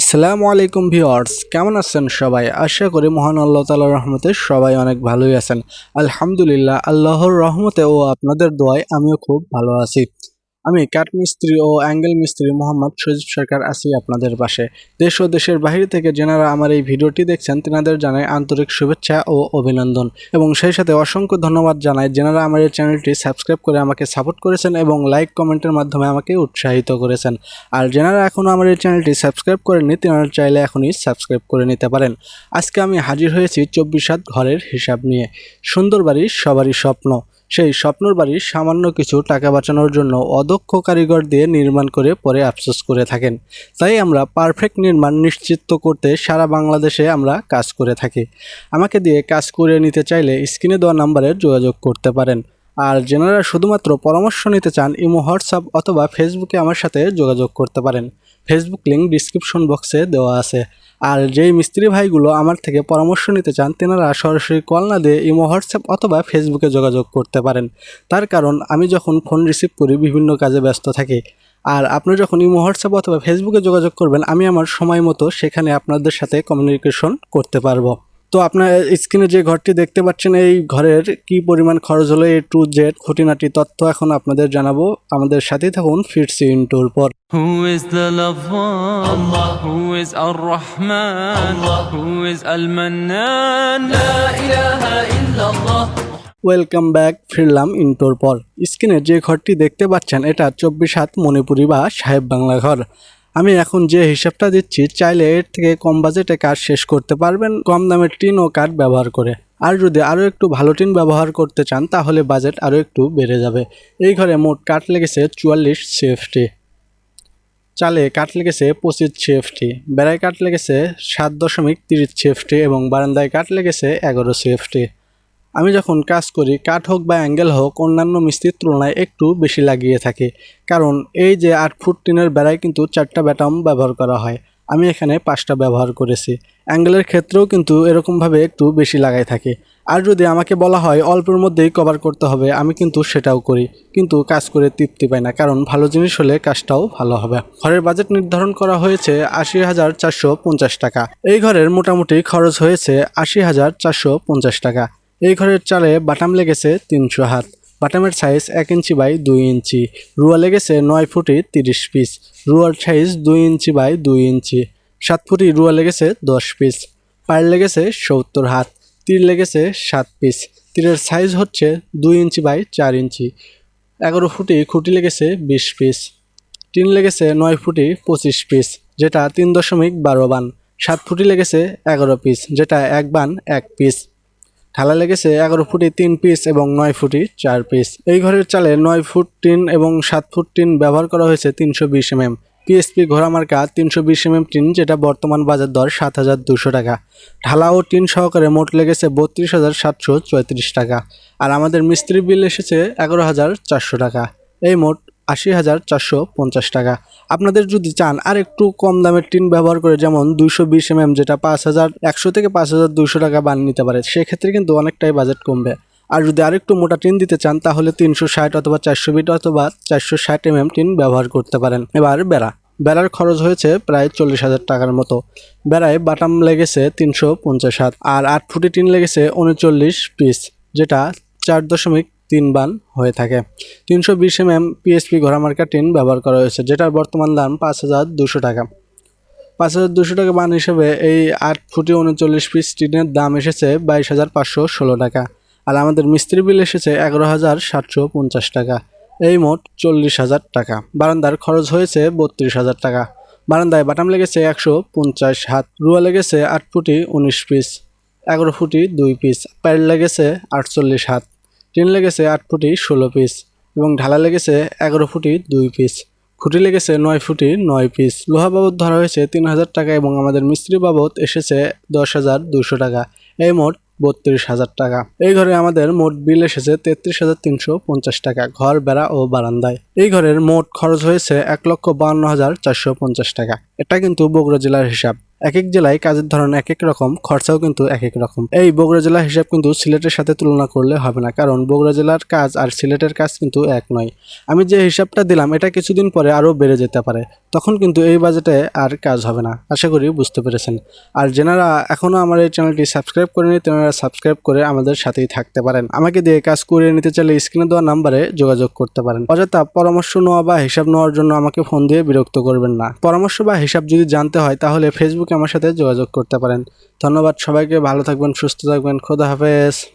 আসসালামু আলাইকুম ভিওয়ার্স কেমন আছেন সবাই? আশা করি মহান আল্লাহ তালার রহমতে সবাই অনেক ভালোই আছেন। আলহামদুলিল্লাহ, আল্লাহর রহমতে ও আপনাদের দোয়ায় আমিও খুব ভালো আছি। আমি কাঠ মিস্ত্রি ও অ্যাঙ্গেল মিস্ত্রি মোহাম্মদ সজিব সরকার আছি আপনাদের পাশে। দেশ ও দেশের বাইরে থেকে যেনারা আমার এই ভিডিওটি দেখছেন, তেনাদের জানাই আন্তরিক শুভেচ্ছা ও অভিনন্দন। এবং সেই সাথে অসংখ্য ধন্যবাদ জানাই যেনারা আমার এই চ্যানেলটি সাবস্ক্রাইব করে আমাকে সাপোর্ট করেছেন এবং লাইক কমেন্টের মাধ্যমে আমাকে উৎসাহিত করেছেন। আর যেনারা এখনও আমার এই চ্যানেলটি সাবস্ক্রাইব করেননি, তেনারা চাইলে এখনই সাবস্ক্রাইব করে নিতে পারেন। আজকে আমি হাজির হয়েছি চব্বিশ সাত ঘরের হিসাব নিয়ে। সুন্দর বাড়ি সবারই স্বপ্ন। সেই স্বপ্নর বাড়ি সামান্য কিছু টাকা বাঁচানোর জন্য অদক্ষ কারিগর দিয়ে নির্মাণ করে পরে আফসোস করে থাকেন। তাই আমরা পারফেক্ট নির্মাণ নিশ্চিত করতে সারা বাংলাদেশে আমরা কাজ করে থাকি। আমাকে দিয়ে কাজ করে নিতে চাইলে স্ক্রিনে দেওয়া নাম্বারে যোগাযোগ করতে পারেন। আর যেনারা শুধুমাত্র পরামর্শ নিতে চান, ইমো, হোয়াটসঅ্যাপ অথবা ফেসবুকে আমার সাথে যোগাযোগ করতে পারেন। ফেসবুক লিঙ্ক ডিসক্রিপশন বক্সে দেওয়া আছে। আর যেই মিস্ত্রি ভাইগুলো আমার থেকে পরামর্শ নিতে চান, তেনারা সরাসরি কল না দিয়ে ইমো, হোয়াটসঅ্যাপ অথবা ফেসবুকে যোগাযোগ করতে পারেন। তার কারণ, আমি যখন ফোন রিসিভ করি, বিভিন্ন কাজে ব্যস্ত থাকি। আর আপনি যখন ইমো, হোয়াটসঅ্যাপ অথবা ফেসবুকে যোগাযোগ করবেন, আমি আমার সময় মতো সেখানে আপনাদের সাথে কমিউনিকেশন করতে পারব। তো আপনার স্ক্রিনে যে ঘরটি দেখতে পাচ্ছেন এই ঘরের কি পরিমাণ খরচ হলো এ টু জেড খুঁটিনাটি তথ্য এখন আপনাদের জানাব আমাদের সাথেই থাকুন ফিরছি ইন্টুর পর Who is the loved one? Allah. Who is Ar-Rahman? Allah. Who is Al-Mannan? La ilaha illallah. Welcome back ফিরলাম ইন্টোর পর স্ক্রিনে যে ঘরটি দেখতে পাচ্ছেন এটা চব্বিশ হাত মণিপুরি বা সাহেব বাংলা ঘর আমি এখন যে হিসাবটা দিচ্ছি, চাইলে এর থেকে কম বাজেটে কাজ শেষ করতে পারবেন কম দামের টিন ও কাঠ ব্যবহার করে। আর যদি আরও একটু ভালো টিন ব্যবহার করতে চান, তাহলে বাজেট আরও একটু বেড়ে যাবে। এই ঘরে মোট কাঠ লেগেছে চুয়াল্লিশ সিএফটি। চালে কাঠ লেগেছে পঁচিশ সিএফটি। বেড়ায় কাঠ লেগেছে সাত দশমিক তিরিশ সিএফটি এবং বারান্দায় কাঠ লেগেছে এগারো সিএফটি। আমি যখন কাজ করি, কাঠ হোক বা অ্যাঙ্গেল হোক, অন্যান্য মিস্ত্রির তুলনায় একটু বেশি লাগিয়ে থাকি। কারণ এই যে আট ফুট টিনের বেড়ায় কিন্তু চারটা ব্যাটাম ব্যবহার করা হয়। আমি এখানে পাঁচটা ব্যবহার করেছি। অ্যাঙ্গেলের ক্ষেত্রেও কিন্তু এরকমভাবে একটু বেশি লাগাই থাকে। আর যদি আমাকে বলা হয়, অল্পের মধ্যেই কভার করতে হবে, আমি কিন্তু সেটাও করি। কিন্তু কাজ করে তৃপ্তি পাই না, কারণ ভালো জিনিস হলে কাজটাও ভালো হবে। ঘরের বাজেট নির্ধারণ করা হয়েছে আশি হাজার চারশো পঞ্চাশ টাকা। এই ঘরের মোটামুটি খরচ হয়েছে আশি হাজার চারশো পঞ্চাশ টাকা। এই ঘরের চালে বাটাম লেগেছে তিনশো হাত। বাটামের সাইজ এক ইঞ্চি বাই দুই ইঞ্চি। রুয়া লেগেছে নয় ফুটি তিরিশ পিস রুয়ার সাইজ দুই ইঞ্চি বাই দুই ইঞ্চি। সাত ফুটি রুয়া লেগেছে দশ পিস পায়ের লেগেছে সত্তর হাত। তীর লেগেছে সাত পিস তীরের সাইজ হচ্ছে দুই ইঞ্চি বাই চার ইঞ্চি। এগারো ফুটি খুঁটি লেগেছে বিশ পিস টিন লেগেছে নয় ফুটি পঁচিশ পিস যেটা তিন দশমিক বারো বান। সাত ফুটি লেগেছে এগারো পিস যেটা এক বান এক পিস ঢালা লেগেছে এগারো ফুটি তিন পিস এবং নয় ফুটি চার পিস এই ঘরের চালে নয় ফুট টিন এবং সাত ফুট টিন ব্যবহার করা হয়েছে তিনশো বিশ এমএম পিএসপি ঘোড়া মার্কা তিনশো বিশ এমএম টিন, যেটা বর্তমান বাজার দর সাত হাজার দুশো টাকা। ঢালা ও টিন সহকারে মোট লেগেছে বত্রিশ হাজার সাতশো চৌত্রিশ টাকা। আর আমাদের মিস্ত্রি বিল এসেছে এগারো হাজার চারশো টাকা। এই মোট আশি হাজার চারশো পঞ্চাশ টাকা। আপনাদের যদি চান আর একটু কম দামের টিন ব্যবহার করে যেমন দুইশো বিশ এমএম যেটা পাঁচ হাজার একশো থেকে পাঁচ হাজার দুশো টাকা বান নিতে পারে, সেক্ষেত্রে কিন্তু অনেকটাই বাজেট কমবে। আর যদি আরেকটু মোটা টিন দিতে চান, তাহলে তিনশো ষাট অথবা চারশো বিট অথবা চারশো ষাট এমএম টিন ব্যবহার করতে পারেন। এবার বেড়া। বেড়ার খরচ হয়েছে প্রায় চল্লিশ হাজার টাকার মতো। বেড়ায় বাটাম লেগেছে তিনশো পঞ্চাশ হাত, আর আট ফুটি টিন লেগেছে উনচল্লিশ পিস, যেটা চার দশমিক তিন বান হয়ে থাকে। তিনশো বিশ এম এম পিএসপি ঘোড়ামার্কা টিন ব্যবহার করা হয়েছে, যেটার বর্তমান দাম পাঁচ হাজার দুশো টাকা। পাঁচ হাজার দুশো টাকা বান হিসেবে এই আট ফুটি উনচল্লিশ পিস টিনের দাম এসেছে বাইশ হাজার পাঁচশো ষোলো টাকা, আর আমাদের মিস্ত্রি বিল এসেছে এগারো হাজার সাতশো পঞ্চাশ টাকা। এই মোট চল্লিশ হাজার টাকা। বারান্দার খরচ হয়েছে বত্রিশ হাজার টাকা। বারান্দায় বাটাম লেগেছে একশো পঞ্চাশ হাত, রুয়া লেগেছে আট ফুটি উনিশ পিস, এগারো ফুটি দুই পিস প্যাড লেগেছে আটচল্লিশ হাত। টিন লেগেছে আট ফুটি ষোলো পিস এবং ঢালা লেগেছে এগারো ফুটি দুই পিস। খুঁটি লেগেছে নয় ফুটি নয় পিস। লোহা বাবদ ধরা হয়েছে তিন হাজার টাকা এবং আমাদের মিস্ত্রি বাবদ এসেছে দশ হাজার দুশো টাকা। এই মোট বত্রিশ হাজার টাকা। এই ঘরে আমাদের মোট বিল এসেছে তেত্রিশ হাজার তিনশো পঞ্চাশ টাকা ঘর, বেড়া ও বারান্দায়। এই ঘরের মোট খরচ হয়েছে এক লক্ষ বান্ন হাজার চারশো পঞ্চাশ টাকা। এটা কিন্তু বগুড়া জেলার হিসাব। এক এক জেলায় কাজের ধরন এক এক রকম, খরচাও কিন্তু এক এক রকম। এই বগুড়া জেলার হিসাব কিন্তু সিলেটের সাথে তুলনা করলে হবে না, কারণ বগুড়া জেলার কাজ আর সিলেটের কাজ কিন্তু এক নয়। আমি যে হিসাবটা দিলাম, এটা কিছুদিন পরে আরও বেড়ে যেতে পারে। তখন কিন্তু এই বাজেটে আর কাজ হবে না। আশা করি বুঝতে পেরেছেন। আর যেনারা এখনও আমার এই চ্যানেলটি সাবস্ক্রাইব করেনি তেনারা সাবস্ক্রাইব করে আমাদের সাথেই থাকতে পারেন। আমাকে দিয়ে কাজ করিয়ে নিতে চাইলে স্ক্রিনে দেওয়া নাম্বারে যোগাযোগ করতে পারেন। অযথা পরামর্শ নেওয়া বা হিসাব নেওয়ার জন্য আমাকে ফোন দিয়ে বিরক্ত করবেন না। পরামর্শ বা হিসাব যদি জানতে হয়, তাহলে ফেসবুকে আমার সাথে যোগাযোগ করতে পারেন। ধন্যবাদ সবাইকে, ভালো থাকবেন, সুস্থ থাকবেন, খোদা হাফেজ।